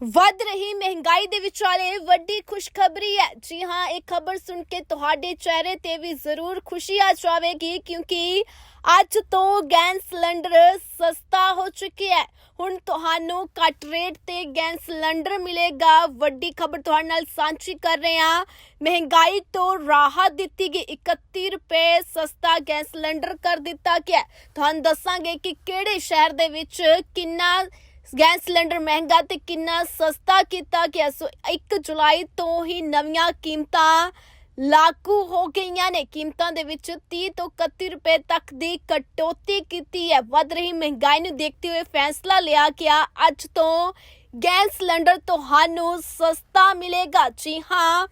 ਵੱਧ ਰਹੀ ਮਹਿੰਗਾਈ ਦੇ ਵਿਚਾਲੇ ਵੱਡੀ ਖੁਸ਼ਖਬਰੀ ਹੈ। ਜੀ ਹਾਂ, ਇਹ ਖਬਰ ਸੁਣ ਕੇ ਤੁਹਾਡੇ ਚਿਹਰੇ ਤੇ ਵੀ ਜ਼ਰੂਰ ਖੁਸ਼ੀ ਆ ਜਾਵੇਗੀ ਕਿਉਂਕਿ ਅੱਜ ਤੋਂ ਗੈਸ ਸਿਲੰਡਰ ਸਸਤਾ ਹੋ ਚੁੱਕਿਆ ਹੈ। ਹੁਣ ਤੁਹਾਨੂੰ ਘੱਟ ਰੇਟ ਤੇ ਗੈਸ ਸਿਲੰਡਰ ਮਿਲੇਗਾ। ਵੱਡੀ ਖਬਰ ਤੁਹਾਡੇ ਨਾਲ ਸਾਂਝੀ ਕਰ ਰਹੇ ਹਾਂ। ਮਹਿੰਗਾਈ ਤੋਂ ਰਾਹਤ ਦਿੱਤੀ ਗਈ। 31 ਰੁਪਏ ਸਸਤਾ ਗੈਸ ਸਿਲੰਡਰ ਕਰ ਦਿੱਤਾ ਗਿਆ ਤੁਹਾਨੂੰ ਦੱਸਾਂਗੇ ਕਿ ਕਿਹੜੇ ਸ਼ਹਿਰ ਦੇ ਵਿੱਚ ਕਿੰਨਾ ਗੈਸ ਸਿਲੰਡਰ ਮਹਿੰਗਾ ਤੇ ਕਿੰਨਾ ਸਸਤਾ ਕੀਤਾ ਗਿਆ। ਸੋ 1 ਜੁਲਾਈ ਤੋਂ ਹੀ ਨਵੀਆਂ ਕੀਮਤਾਂ ਲਾਗੂ ਹੋ ਗਈਆਂ ਨੇ। ਕੀਮਤਾਂ ਦੇ ਵਿੱਚ 30 ਤੋਂ 31 ਰੁਪਏ ਤੱਕ ਦੀ ਕਟੌਤੀ ਕੀਤੀ ਹੈ। ਵੱਧ ਰਹੀ ਮਹਿੰਗਾਈ ਨੂੰ ਦੇਖਦੇ ਹੋਏ ਫੈਸਲਾ ਲਿਆ ਗਿਆ। ਅੱਜ ਤੋਂ ਗੈਸ ਸਿਲੰਡਰ ਤੁਹਾਨੂੰ ਸਸਤਾ ਮਿਲੇਗਾ। ਜੀ ਹਾਂ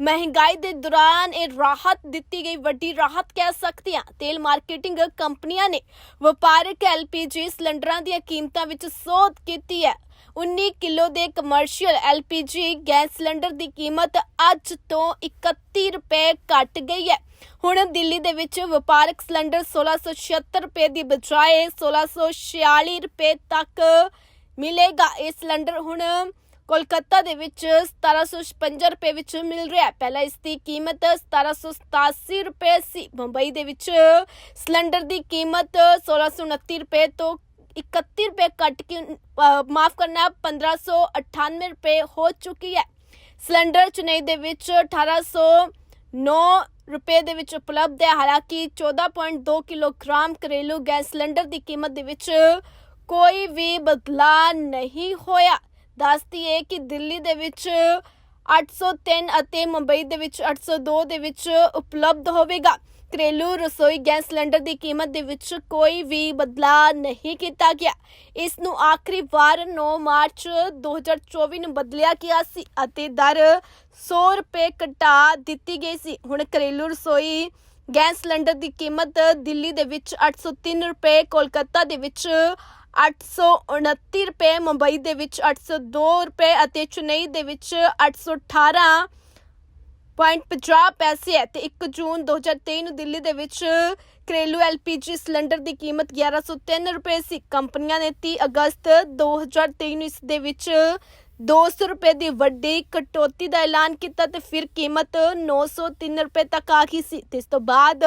ਮਹਿੰਗਾਈ ਦੇ ਦੌਰਾਨ ਇਹ ਰਾਹਤ ਦਿੱਤੀ ਗਈ, ਵੱਡੀ ਰਾਹਤ ਕਹਿ ਸਕਦੇ ਹਾਂ। ਤੇਲ ਮਾਰਕੀਟਿੰਗ ਕੰਪਨੀਆਂ ਨੇ ਵਪਾਰਕ ਐਲਪੀਜੀ ਸਿਲੰਡਰਾਂ ਦੀਆਂ ਕੀਮਤਾਂ ਵਿੱਚ ਸੋਧ ਕੀਤੀ ਹੈ। 19 ਕਿਲੋ ਦੇ ਕਮਰਸ਼ੀਅਲ ਐਲਪੀਜੀ ਗੈਸ ਸਿਲੰਡਰ ਦੀ ਕੀਮਤ ਅੱਜ ਤੋਂ 31 ਰੁਪਏ ਘਟ ਗਈ ਹੈ। ਹੁਣ ਦਿੱਲੀ ਦੇ ਵਿੱਚ ਵਪਾਰਕ ਸਿਲੰਡਰ 1676 ਰੁਪਏ ਦੀ ਬਜਾਏ 1646 ਰੁਪਏ ਤੱਕ ਮਿਲੇਗਾ। ਇਹ ਸਿਲੰਡਰ ਹੁਣ ਕੋਲਕਾਤਾ ਦੇ ਵਿੱਚ 1756 ਰੁਪਏ ਵਿੱਚ ਮਿਲ ਰਿਹਾ। ਪਹਿਲਾਂ ਇਸ ਦੀ ਕੀਮਤ 1787 ਰੁਪਏ ਸੀ। ਮੁੰਬਈ ਦੇ ਵਿੱਚ ਸਿਲੰਡਰ ਦੀ ਕੀਮਤ 1629 ਰੁਪਏ ਤੋਂ 31 ਰੁਪਏ ਕੱਟ ਕੇ ਮਾਫ ਕਰਨਾ 1598 ਰੁਪਏ ਹੋ ਚੁੱਕੀ ਹੈ। ਸਿਲੰਡਰ ਚੇਨਈ ਦੇ ਵਿੱਚ 1809 ਰੁਪਏ ਦੇ ਵਿੱਚ ਉਪਲਬਧ ਹੈ। ਹਾਲਾਂਕਿ 14.2 ਕਿਲੋਗ੍ਰਾਮ ਘਰੇਲੂ ਗੈਸ ਸਿਲੰਡਰ ਦੀ ਕੀਮਤ ਦੇ ਵਿੱਚ ਕੋਈ ਵੀ ਬਦਲਾਅ ਨਹੀਂ ਹੋਇਆ। ਦੱਸਦੀ ਹੈ ਕਿ ਦਿੱਲੀ ਦੇ ਵਿੱਚ 803 ਅਤੇ ਮੁੰਬਈ ਦੇ ਵਿੱਚ 802 ਦੇ ਵਿੱਚ ਉਪਲਬਧ ਹੋਵੇਗਾ। ਘਰੇਲੂ ਰਸੋਈ ਗੈਸ ਸਿਲੰਡਰ ਦੀ ਕੀਮਤ ਦੇ ਵਿੱਚ ਕੋਈ ਵੀ ਬਦਲਾਅ ਨਹੀਂ ਕੀਤਾ ਗਿਆ। ਇਸ ਨੂੰ ਆਖਰੀ ਵਾਰ 9 ਮਾਰਚ 2024 ਨੂੰ ਬਦਲਿਆ ਗਿਆ ਸੀ ਅਤੇ ਦਰ 100 ਰੁਪਏ ਘਟਾ ਦਿੱਤੀ ਗਈ ਸੀ। ਹੁਣ ਘਰੇਲੂ ਰਸੋਈ ਗੈਸ ਸਿਲੰਡਰ ਦੀ ਕੀਮਤ ਦਿੱਲੀ ਦੇ ਵਿੱਚ 803 ਰੁਪਏ, ਕੋਲਕਾਤਾ ਦੇ ਵਿੱਚ 829 ਰੁਪਏ, ਮੁੰਬਈ ਦੇ ਵਿੱਚ 802 ਰੁਪਏ ਅਤੇ ਚੇਨਈ ਦੇ ਵਿੱਚ 818 0.50 ਪੈਸੇ ਹੈ ਤੇ 1 ਜੂਨ 2023 ਨੂੰ ਦਿੱਲੀ ਦੇ ਵਿੱਚ ਘਰੇਲੂ ਐਲਪੀਜੀ ਸਿਲੰਡਰ ਦੀ ਕੀਮਤ 1103 ਰੁਪਏ ਸੀ। ਕੰਪਨੀਆਂ ਨੇ 30 ਅਗਸਤ 2023 ਨੂੰ ਇਸ ਦੇ ਵਿੱਚ 200 ਰੁਪਏ ਦੀ ਵੱਡੀ ਕਟੌਤੀ ਦਾ ਐਲਾਨ ਕੀਤਾ ਤੇ ਫਿਰ ਕੀਮਤ 903 ਰੁਪਏ ਤੱਕ ਆ ਗਈ ਸੀ। ਤੇ ਇਸ ਤੋਂ ਬਾਅਦ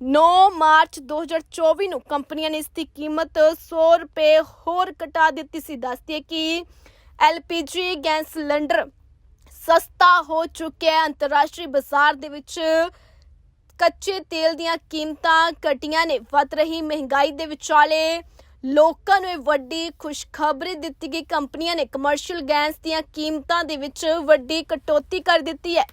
9 ਮਾਰਚ 2024 ਨੂੰ ਕੰਪਨੀਆਂ ਨੇ ਇਸ ਦੀ ਕੀਮਤ 100 ਰੁਪਏ ਹੋਰ ਘਟਾ ਦਿੱਤੀ ਸੀ। ਦੱਸਦੀ ਹੈ ਕਿ ਐਲਪੀਜੀ ਗੈਸ ਸਿਲੰਡਰ ਸਸਤਾ ਹੋ ਚੁੱਕਿਆ ਹੈ। ਅੰਤਰਰਾਸ਼ਟਰੀ ਬਾਜ਼ਾਰ ਦੇ ਵਿੱਚ ਕੱਚੇ ਤੇਲ ਦੀਆਂ ਕੀਮਤਾਂ ਘਟੀਆਂ ਨੇ। ਵੱਧ ਰਹੀ ਮਹਿੰਗਾਈ ਦੇ ਵਿਚਾਲੇ ਲੋਕਾਂ ਨੂੰ ਇਹ ਵੱਡੀ ਖੁਸ਼ਖਬਰੀ ਦਿੱਤੀ ਗਈ। ਕੰਪਨੀਆਂ ਨੇ ਕਮਰਸ਼ੀਅਲ ਗੈਸ ਦੀਆਂ ਕੀਮਤਾਂ ਦੇ ਵਿੱਚ ਵੱਡੀ ਕਟੌਤੀ ਕਰ ਦਿੱਤੀ ਹੈ।